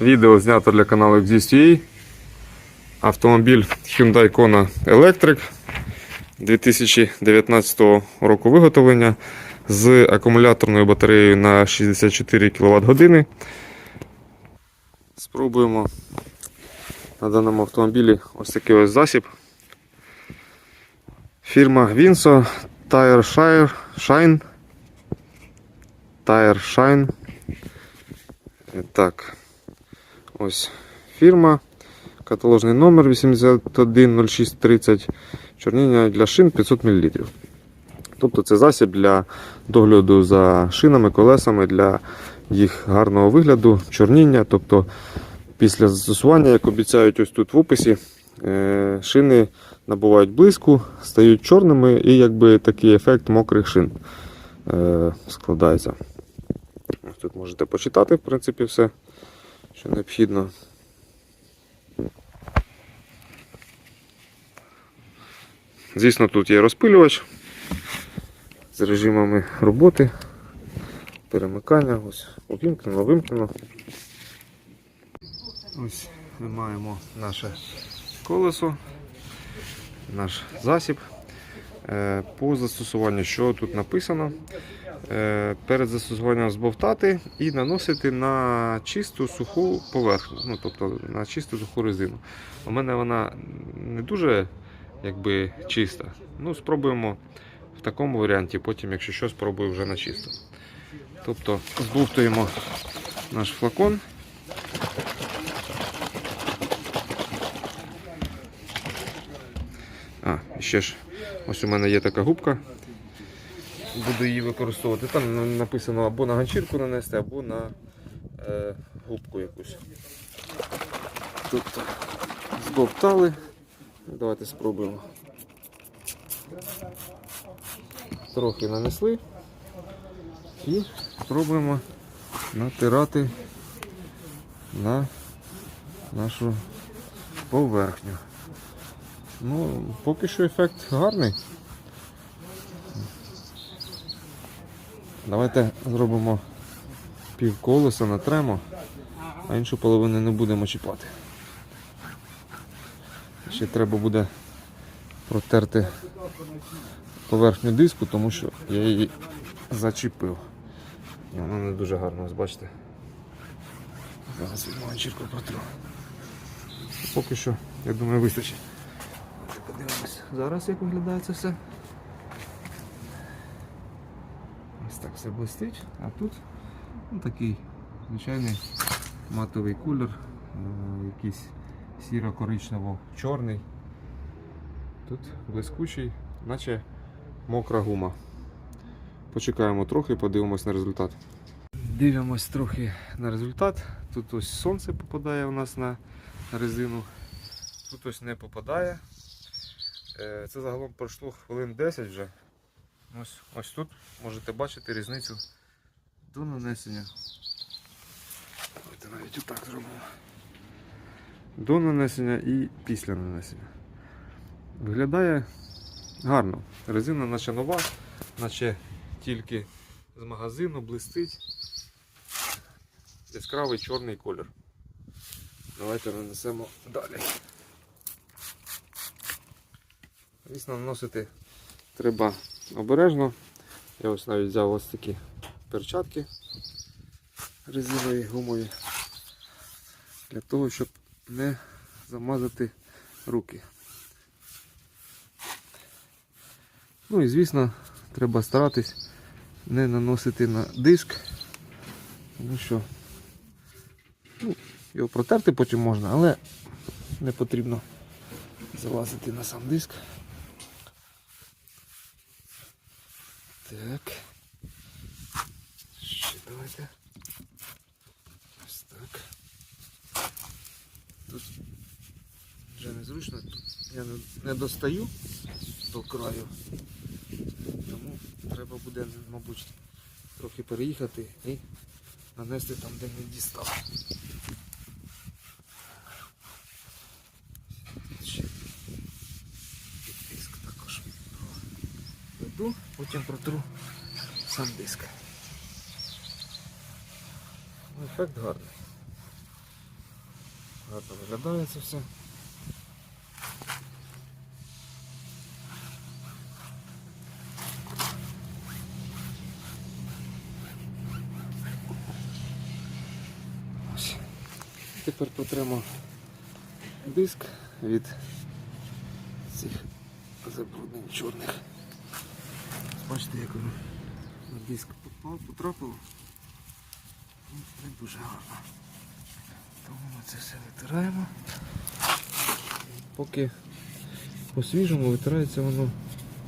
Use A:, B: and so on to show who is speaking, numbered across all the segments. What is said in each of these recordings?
A: Відео знято для каналу Exist.ua. Автомобіль Hyundai Kona Electric 2019 року виготовлення з акумуляторною батареєю на 64 кВт. Спробуємо на даному автомобілі ось такий ось засіб. Фірма Vinso Tire Shire Shine. Tire Shine. Так. Ось фірма. Каталожний номер 810630. Чорніння для шин 500 мл. Тобто це засіб для догляду за шинами, колесами, для їх гарного вигляду, чорніння. Тобто після застосування, як обіцяють ось тут в описі, е, шини набувають блиску, стають чорними і якби такий ефект мокрих шин е, складається. Тут можете почитати, в принципі, все, що необхідно. Звісно, тут є розпилювач з режимами роботи, перемикання, ось увімкнено, вимкнено. Ось ми маємо наше колесо, наш засіб. Е, По застосуванню, що тут написано, перед застосуванням збовтати і наносити на чисту суху поверхню, ну тобто на чисту суху резину. У мене вона не дуже якби чиста. Ну, спробуємо в такому варіанті, потім, якщо що, спробую вже на чисто. Тобто збовтуємо наш флакон. А, ще ж, ось у мене є така губка. Буду її використовувати. Там написано або на ганчірку нанести, або на е, губку якусь. Тобто збовтали. Давайте спробуємо. Трохи нанесли і спробуємо натирати на нашу поверхню. Ну, поки що ефект гарний. Давайте зробимо пів колеса, натремо, а іншу половину не будемо чіпати. Ще треба буде протерти поверхню диску, тому що я її зачепив. І вона не дуже гарно, ось бачите. Зараз візьму ганчірку протру. Поки що, я думаю, вистачить. Подивимось зараз, як виглядає це все. Ось так все блистить, а тут ну, такий звичайний матовий кольор, е, якийсь сіро-коричнево-чорний. Тут блискучий, наче мокра гума. Почекаємо трохи, подивимось на результат. Дивимось трохи на результат. Тут ось сонце попадає у нас на резину, тут ось не попадає. Е, Це загалом пройшло хвилин 10 вже. Ось, ось тут можете бачити різницю до нанесення. Давайте навіть отак зробимо. До нанесення і після нанесення. Виглядає гарно. Резина наче нова, наче тільки з магазину блистить. Яскравий чорний колір. Давайте нанесемо далі. Звісно, наносити треба обережно. Я ось навіть взяв ось такі перчатки резинові гумові для того, щоб не замазати руки. Ну і звісно, треба старатись не наносити на диск, тому що ну, його протерти потім можна, але не потрібно залазити на сам диск. Так. Ще давайте. Ось так. Тут вже незручно. Я не, достаю до краю. Тому треба буде, мабуть, трохи переїхати і нанести там, де не дістав. Ще під диск також веду, потім протру сам диск. Ну, Ефект гарний. Гарно виглядає це все. Тепер потремо диск від цих забруднень чорних. Бачите, як воно на диск попав, потрапило. Ну, дуже гарно. Тому ми це все витираємо. Поки по-свіжому витирається воно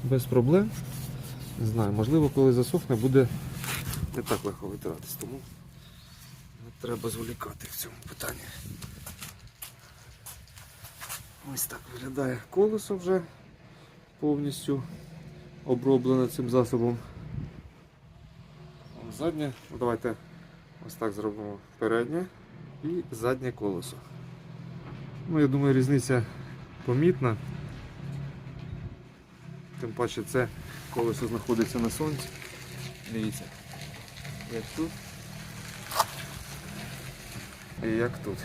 A: без проблем. Не знаю, можливо, коли засохне, буде не так легко витиратись, тому не треба зволікати в цьому питанні. Ось так виглядає колесо вже повністю оброблене цим засобом. Заднє, ну, давайте ось так зробимо переднє і заднє колесо. Ну, я думаю, різниця помітна. Тим паче це колесо знаходиться на сонці. Дивіться, як тут і як тут.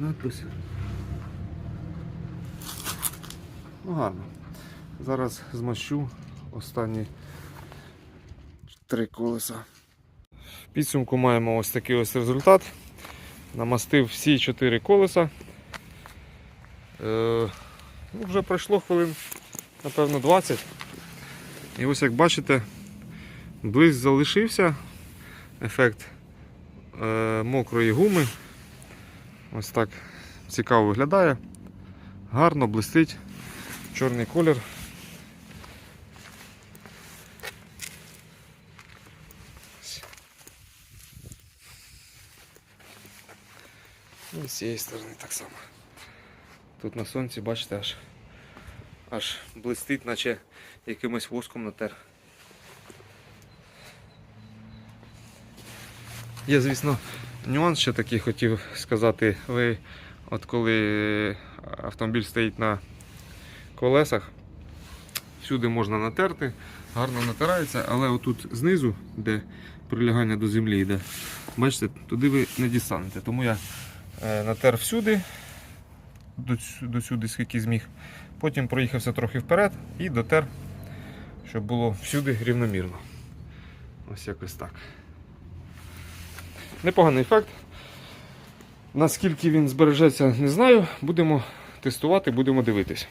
A: Надпис. Ну гарно. Зараз змащу останні три колеса. В підсумку маємо ось такий ось результат. Намастив всі чотири колеса. Е, ну, вже пройшло хвилин, напевно, 20. І ось як бачите, блиск залишився. Ефект е, мокрої гуми. Ось так цікаво виглядає. Гарно блистить. Чорний колір. І з цієї сторони так само. Тут на сонці, бачите, аж аж блистить, наче якимось воском натер. Є, звісно, нюанс ще такий хотів сказати. Ви от коли автомобіль стоїть на колесах, всюди можна натерти, гарно натирається, але отут знизу, де прилягання до землі йде, бачите, туди ви не дістанете. Тому я е, натер всюди, до сюди, скільки зміг. Потім проїхався трохи вперед і дотер, щоб було всюди рівномірно. Ось якось так. Непоганий ефект. Наскільки він збережеться, не знаю. Будемо тестувати, будемо дивитись.